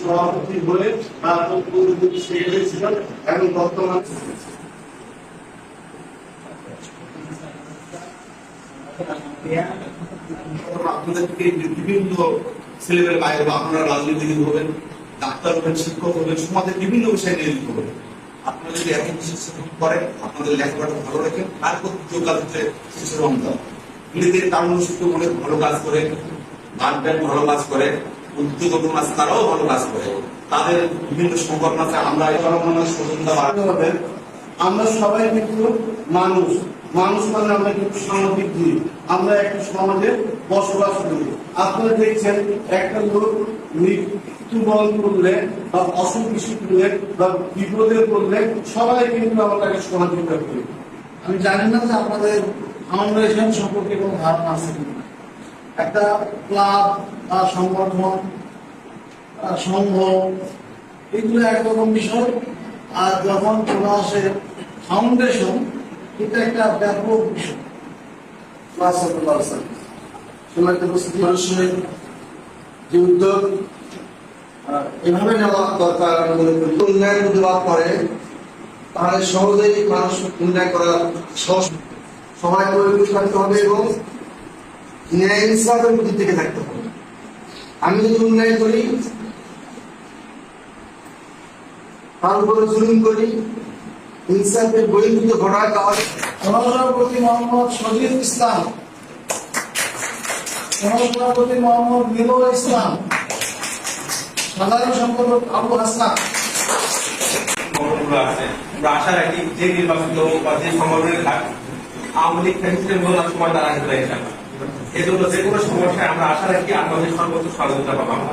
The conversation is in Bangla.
সভাপতি তারপর বিভিন্ন ছেলেমেয়ের বাইরে বা আপনারা রাজনীতিবিদ হবেন, ডাক্তার হবেন, শিক্ষক হবেন, সমাজের বিভিন্ন বিষয়ে নিয়োজিত হবেন। আপনারা যদি বিশেষ করেন, আপনাদের লেখাপড়া ভালো রাখেন তার প্রতি কাজ হচ্ছে শিশু রমজান। নিজেদের অনেক ভালো কাজ করে ভালো কাজ করে, উদ্যোগ তারাও ভালো কাজ করে। তাদের বিভিন্ন সংগঠন আছে, আমরা স্বতন্ত্র আমরা সবাই কিন্তু মানুষ। মানুষ মানে আমরা কিন্তু সামাজিক জীব আমরা একটা সমাজে বসবাস করি। আপনারা দেখছেন, একটা লোক মৃত্যুবরণ করলে বা অসুখ বিসুখ করলে বা বিপদে পড়লে সবাই কিন্তু আমরা তাকে সহযোগিতা করি। আমি জানি না যে আপনাদের ফাউন্ডেশন সম্পর্কে কোনো ধারণা আছে কিনা? একটা ক্লাব বা সংগঠন সংঘ এগুলো একরকম বিষয়। আর যখন চলে আসে ফাউন্ডেশন এটা একটা ব্যাপক বিষয়। মানুষের যে উদ্যোগ এভাবে নেওয়া দরকার আমি মনে করি। উন্নয়ন প্রতিবাদ করে তাহলে সহজেই মানুষ উন্নয়ন করার সহজ সবাই পরিবেশ থাকতে হবে এবং ন্যায় ইনসাফের প্রতি থেকে থাকতে হবে। আমি যদি উন্নয়ন করি তার উপরে জুলুম করি ইনসাফের বহির্ভূত ঘটায় তাহলে সহসভাপতি মোহাম্মদ সজিদ ইসলাম সহসভাপতি মোহাম্মদ মিনুল ইসলাম সাধারণ সম্পাদক আবু হাসান। আছে। আমরা আশা রাখি যে নির্বাচিত বা যে সংগঠনের থাক আওয়ামী লীগ প্রেসিডেন্ট বলার সময় তারা আসবে ইনশাল্লাহ এই জন্য যে কোনো সমস্যায় আমরা আশা রাখি আপনাদের সর্বোচ্চ সহযোগিতা পাবো আমরা